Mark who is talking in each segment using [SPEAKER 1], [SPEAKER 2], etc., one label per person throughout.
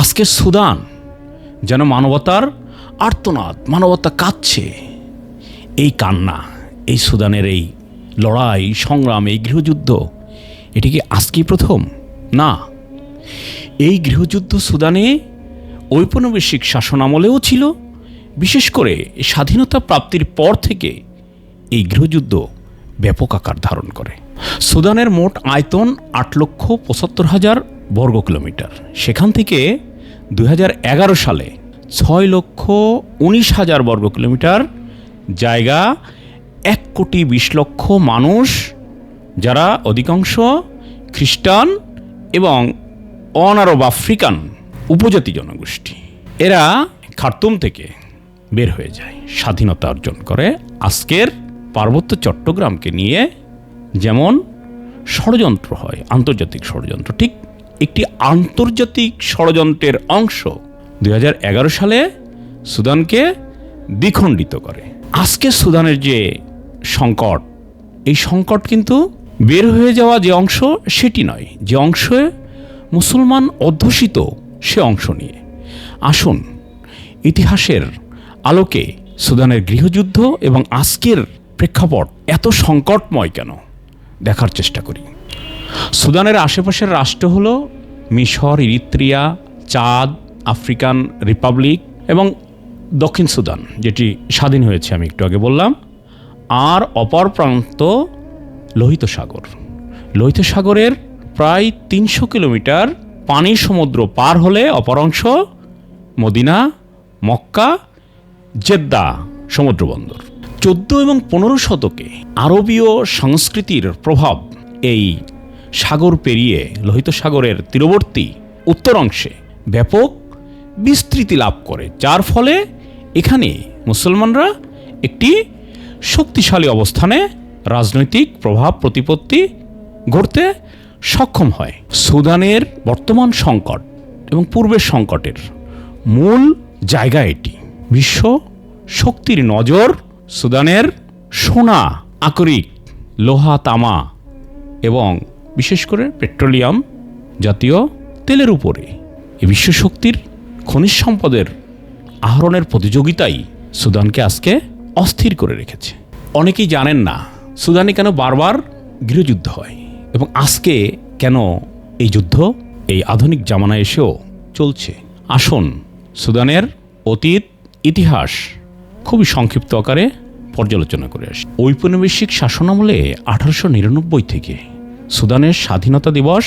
[SPEAKER 1] আজকে সুদান, যেন মানবতার আর্তনাদ, মানবতা কাঁদছে। এই কান্না, এই সুদানের এই লড়াই, সংগ্রাম, এই গৃহযুদ্ধ, এটি কি আজকেই প্রথম? না। এই গৃহযুদ্ধ সুদানে ঔপনিবেশিক শাসনামলেও ছিল, বিশেষ করে স্বাধীনতা প্রাপ্তির পর থেকে এই গৃহযুদ্ধ ব্যাপক আকার ধারণ করে। সুদানের মোট আয়তন আট লক্ষ পঁচাত্তর হাজার বর্গ কিলোমিটার। সেখান থেকে দু হাজার এগারো সালে ছয় লক্ষ উনিশ হাজার বর্গ কিলোমিটার জায়গা, এক কোটি বিশ লক্ষ মানুষ, যারা অধিকাংশ খ্রিস্টান এবং অনারব আফ্রিকান উপজাতি জনগোষ্ঠী। এরা খার্তুম থেকে বের হয়ে যায়, স্বাধীনতা অর্জন করে। আজকের পার্বত্য চট্টগ্রামকে নিয়ে যেমন ষড়যন্ত্র হয়, আন্তর্জাতিক ষড়যন্ত্র, ঠিক একটি আন্তর্জাতিক ষড়যন্ত্রের অংশ। দু হাজার এগারো সালে সুদানকে দ্বিখণ্ডিত করে। আজকে সুদানের যে সংকট, এই সংকট কিন্তু বের হয়ে যাওয়া যে অংশ, সেটি নয়। যে অংশে মুসলমান অধ্যুষিত, সে অংশ নিয়ে। আসুন, ইতিহাসের আলোকে সুদানের গৃহযুদ্ধ এবং আজকের প্রেক্ষাপট এত সংকটময় কেন? দেখার চেষ্টা করি। সুদানের আশেপাশের রাষ্ট্র হলো মিশর, ইরিত্রিয়া, চাঁদ, আফ্রিকান রিপাবলিক এবং দক্ষিণ সুদান, যেটি স্বাধীন হয়েছে, আমি একটু আগে বললাম। আর অপর প্রান্ত লোহিত সাগর। লোহিত সাগরের প্রায় তিনশো কিলোমিটার পানি সমুদ্র পার হলে অপর অংশ মদিনা, মক্কা, জেদ্দা সমুদ্রবন্দর। চোদ্দ এবং পনেরো শতকে আরবীয় সংস্কৃতির প্রভাব এই সাগর পেরিয়ে লোহিত সাগরের তীরবর্তী উত্তর অংশে ব্যাপক বিস্তৃতি লাভ করে, যার ফলে এখানে মুসলমানরা একটি শক্তিশালী অবস্থানে রাজনৈতিক প্রভাব প্রতিপত্তি গড়তে সক্ষম হয়। সুদানের বর্তমান সংকট এবং পূর্বের সংকটের মূল জায়গা এটি। বিশ্ব শক্তির নজর সুদানের সোনা আকরিক, লোহা তামা এবং বিশেষ করে পেট্রোলিয়াম জাতীয় তেলের উপরে। এই বিশ্ব শক্তির খনিজ সম্পদের আহরণের প্রতিযোগিতাই সুদানকে আজকে অস্থির করে রেখেছে। অনেকেই জানেন না সুদানে কেন বারবার গৃহযুদ্ধ হয় এবং আজকে কেন এই যুদ্ধ, এই আধুনিক জামানায় এসেও চলছে। আসুন সুদানের অতীত, ইতিহাস খুবই সংক্ষিপ্ত আকারে পর্যালোচনা করে আসি। ঔপনিবেশিক শাসনামলে আঠারোশো নিরানব্বই থেকে সুদানের স্বাধীনতা দিবস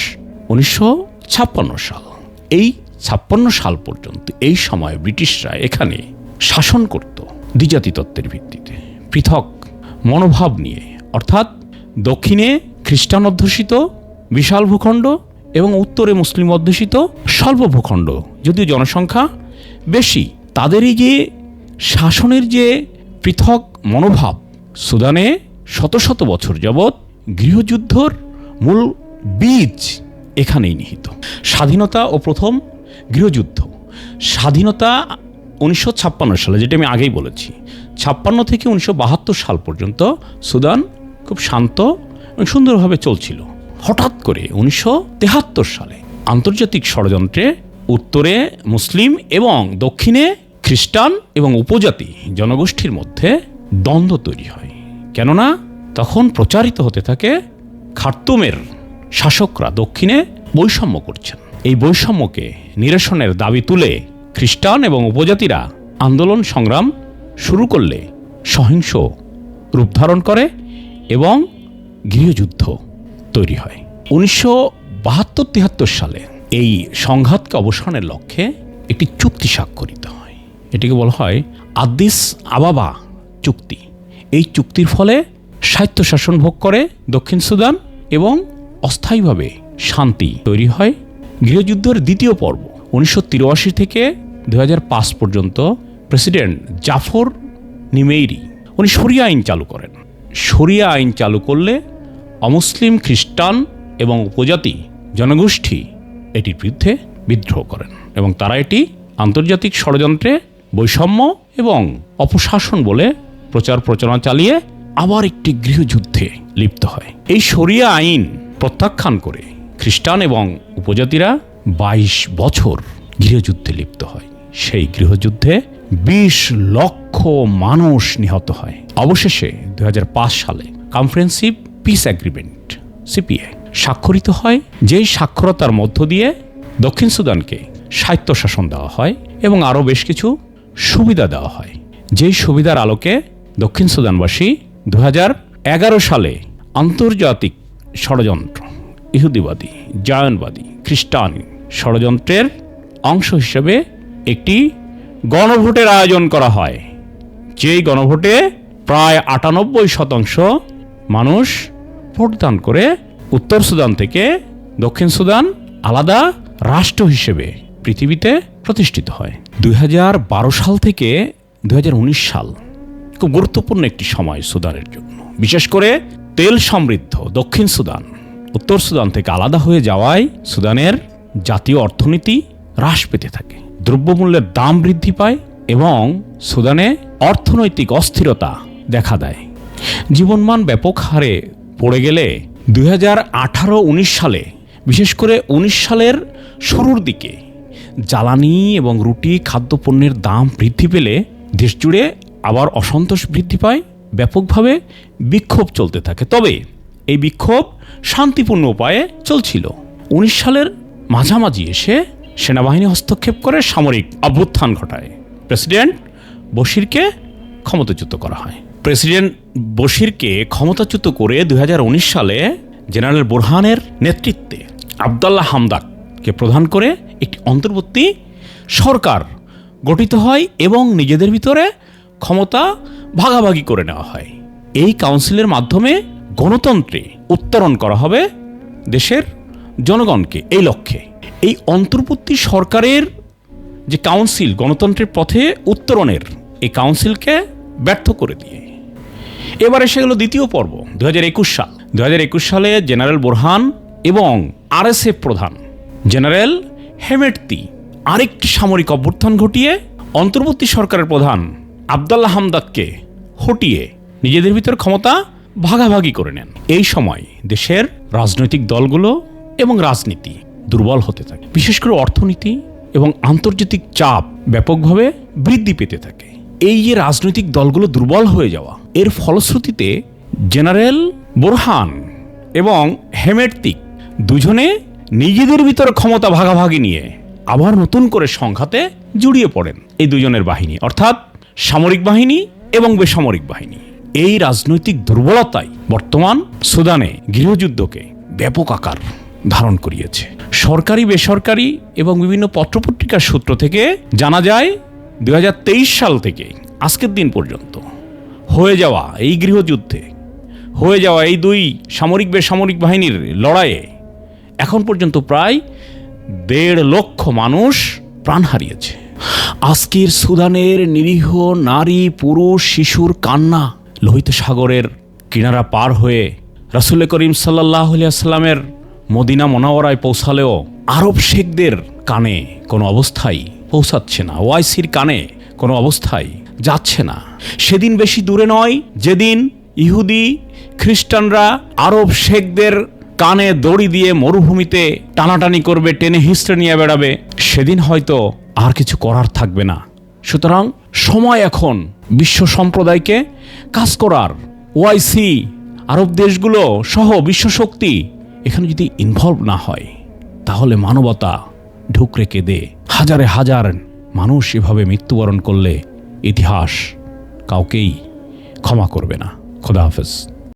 [SPEAKER 1] উনিশশো ছাপ্পান্ন সাল। এই ছাপ্পান্ন সাল পর্যন্ত এই সময় ব্রিটিশরা এখানে শাসন করত দ্বিজাতি তত্ত্বের ভিত্তিতে। পৃথক মনোভাব নিয়ে, অর্থাৎ দক্ষিণে খ্রিস্টান অধ্যুষিত, বিশাল ভূখণ্ড এবং উত্তরে মুসলিম অধ্যুষিত স্বল্প ভূখণ্ড, যদিও জনসংখ্যা বেশি। তাদেরই যে শাসনের যে পৃথক মনোভাব, সুদানে শত শত বছর যাবৎ গৃহযুদ্ধর মূল বীজ এখানেই নিহিত। স্বাধীনতা ও প্রথম গৃহযুদ্ধ। স্বাধীনতা উনিশশো ছাপ্পান্ন সালে, যেটা আমি আগেই বলেছি, ছাপ্পান্ন থেকে উনিশশো বাহাত্তর সাল পর্যন্ত সুদান খুব শান্ত এবং সুন্দরভাবে চলছিল। হঠাৎ করে উনিশশো সালে আন্তর্জাতিক ষড়যন্ত্রে উত্তরে মুসলিম এবং দক্ষিণে খ্রিস্টান এবং উপজাতি জনগোষ্ঠীর মধ্যে দ্বন্দ্ব তৈরি হয়। কেননা, তখন প্রচারিত হতে থাকে খার্তুমের শাসকরা দক্ষিণে বৈষম্য করছেন। এই বৈষম্যকে নিরসনের দাবি তুলে খ্রিস্টান এবং উপজাতিরা আন্দোলন সংগ্রাম শুরু করলে সহিংস রূপ ধারণ করে এবং গৃহযুদ্ধ তৈরি হয়। উনিশশো বাহাত্তর তিয়াত্তর সালে এই সংঘাতকে অবসানের লক্ষ্যে একটি চুক্তি স্বাক্ষরিত হয়। এটিকে বলা হয় আদিস আবাবা চুক্তি। এই চুক্তির ফলে স্বায়ত্তশাসন ভোগ করে দক্ষিণ সুদান এবং অস্থায়ীভাবে শান্তি তৈরি হয়। গৃহযুদ্ধের দ্বিতীয় পর্ব, উনিশশো তিরাশি থেকে দু হাজার পাঁচ পর্যন্ত প্রেসিডেন্ট জাফর নিমেইরি উনি শরিয়া আইন চালু করেন। শরিয়া আইন চালু করলে অমুসলিম খ্রিস্টান এবং উপজাতি জনগোষ্ঠী এটির বিরুদ্ধে বিদ্রোহ করেন এবং তারা এটি আন্তর্জাতিক ষড়যন্ত্রে বৈষম্য এবং অপশাসন বলে প্রচার প্রচারণা চালিয়ে আবার একটি গৃহযুদ্ধে লিপ্ত হয়। এই শরিয়া আইন প্রত্যাখ্যান করে খ্রিস্টান এবং উপজাতিরা বাইশ বছর গৃহযুদ্ধে লিপ্ত হয়। সেই গৃহযুদ্ধে বিশ লক্ষ মানুষ নিহত হয়। অবশেষে দুই হাজার পাঁচ সালে কনফারেন্সিভ পিস অ্যাগ্রিমেন্ট, সিপিএ, স্বাক্ষরিত হয়। যেই সাক্ষরতার মধ্য দিয়ে দক্ষিণ সুদানকে স্বায়ত্তশাসন দেওয়া হয় এবং আরও বেশ কিছু সুবিধা দেওয়া হয়। যেই সুবিধার আলোকে দক্ষিণ সুদানবাসী দু এগারো সালে আন্তর্জাতিক ষড়যন্ত্র, ইহুদিবাদী, জায়নবাদী, খ্রিস্টান ষড়যন্ত্রের অংশ হিসেবে একটি গণভোটের আয়োজন করা হয়। যেই গণভোটে প্রায় আটানব্বই শতাংশ মানুষ ভোটদান করে উত্তর সুদান থেকে দক্ষিণ সুদান আলাদা রাষ্ট্র হিসেবে পৃথিবীতে প্রতিষ্ঠিত হয়। দু হাজার বারো সাল থেকে দু হাজার উনিশ সাল খুব গুরুত্বপূর্ণ একটি সময় সুদানের জন্য। বিশেষ করে তেল সমৃদ্ধ দক্ষিণ সুদান, উত্তর সুদান থেকে আলাদা হয়ে যাওয়ায় সুদানের জাতীয় অর্থনীতি হ্রাস পেতে থাকে, দ্রব্যমূল্যের দাম বৃদ্ধি পায় এবং সুদানে অর্থনৈতিক অস্থিরতা দেখা দেয়। জীবনমান ব্যাপক হারে পড়ে গেলে দুই হাজার আঠারো সালে, বিশেষ করে উনিশ সালের শুরুর দিকে, জ্বালানি এবং রুটি খাদ্যপণ্যের দাম বৃদ্ধি পেলে দেশজুড়ে আবার অসন্তোষ বৃদ্ধি পায়, ব্যাপকভাবে বিক্ষোভ চলতে থাকে। তবে এই বিক্ষোভ শান্তিপূর্ণ উপায়ে চলছিল। উনিশ সালের মাঝামাঝি এসে সেনাবাহিনী হস্তক্ষেপ করে সামরিক অভ্যুত্থান ঘটায়। প্রেসিডেন্ট বশিরকে ক্ষমতাচ্যুত করা হয়। প্রেসিডেন্ট বশিরকে ক্ষমতাচ্যুত করে দু হাজার উনিশ সালে জেনারেল বোরহানের নেতৃত্বে আবদাল্লাহ হামদাককে প্রধান করে একটি অন্তর্বর্তী সরকার গঠিত হয় এবং নিজেদের ভিতরে ক্ষমতা ভাগাভাগি করে নেওয়া হয়। এই কাউন্সিলের মাধ্যমে গণতন্ত্রে উত্তরণ করা হবে দেশের জনগণকে এই লক্ষ্যে। এই অন্তর্বর্তী সরকারের যে কাউন্সিল গণতন্ত্রের পথে উত্তরণের এই কাউন্সিলকে ব্যর্থ করে দিয়ে। এবার এসে গেল দ্বিতীয় পর্ব দু হাজার একুশ সাল। দু হাজার একুশ সালে জেনারেল বোরহান এবং আরএসএফ প্রধান জেনারেল হেমেটতি আরেকটি সামরিক অভ্যুত্থান ঘটিয়ে অন্তর্বর্তী সরকারের প্রধান আবদাল্লাহ হামদাককে হটিয়ে নিজেদের ভিতর ক্ষমতা ভাগাভাগি করে নেন। এই সময় দেশের রাজনৈতিক দলগুলো এবং রাজনীতি দুর্বল হতে থাকে। বিশেষ করে অর্থনীতি এবং আন্তর্জাতিক চাপ ব্যাপকভাবে বৃদ্ধি পেতে থাকে। এই যে রাজনৈতিক দলগুলো দুর্বল হয়ে যাওয়া, এর ফলশ্রুতিতে জেনারেল বোরহান এবং হেমেটতিক দুজনে নিজেদের ভিতরে ক্ষমতা ভাগাভাগি নিয়ে আবার নতুন করে সংঘাতে জড়িয়ে পড়েন। এই দুজনের বাহিনী। অর্থাৎ সামরিক বাহিনী এবং বেসামরিক বাহিনী। এই রাজনৈতিক দুর্বলতাই বর্তমান সুদানে গৃহযুদ্ধকে ব্যাপক আকার ধারণ করিয়েছে। সরকারি, বেসরকারি এবং বিভিন্ন পত্রপত্রিকার সূত্র থেকে জানা যায় দু হাজার তেইশ সাল থেকে আজকের দিন পর্যন্ত হয়ে যাওয়া এই গৃহযুদ্ধে, হয়ে যাওয়া এই দুই সামরিক, বেসামরিক বাহিনীর লড়াইয়ে এখন পর্যন্ত প্রায় দেড় লক্ষ মানুষ প্রাণ হারিয়েছে। আজকের সুদানের নিরীহ নারী, পুরুষ, শিশুর কান্না লোহিত সাগরের কিনারা পার হয়ে রাসুল করিম সাল্লাহ আসলামের মদিনা মনাওয়ারায় পৌঁছালেও আরব শেখদের কানে কোনো অবস্থায় পৌঁছাচ্ছে না, ওয়াইসির কানে কোনো অবস্থায় যাচ্ছে না। সেদিন বেশি দূরে নয়, যেদিন ইহুদি খ্রিস্টানরা আরব শেখদের কানে দড়ি দিয়ে মরুভূমিতে টানাটানি করবে, টেনে হিস্ট্রে নিয়ে বেড়াবে, সেদিন হয়তো আর কিছু করার থাকবে না। সুতরাং সময় এখন বিশ্ব সম্প্রদায়কে কাজ করার ওআইসি আরব দেশগুলো সহ বিশ্ব শক্তি এখানে যদি ইনভলভ না হয়, তাহলে মানবতা ঢুকরে কেঁদে হাজারে হাজার মানুষ এভাবে মৃত্যুবরণ করলে ইতিহাস কাউকেই ক্ষমা করবে না। খোদা হাফেজ।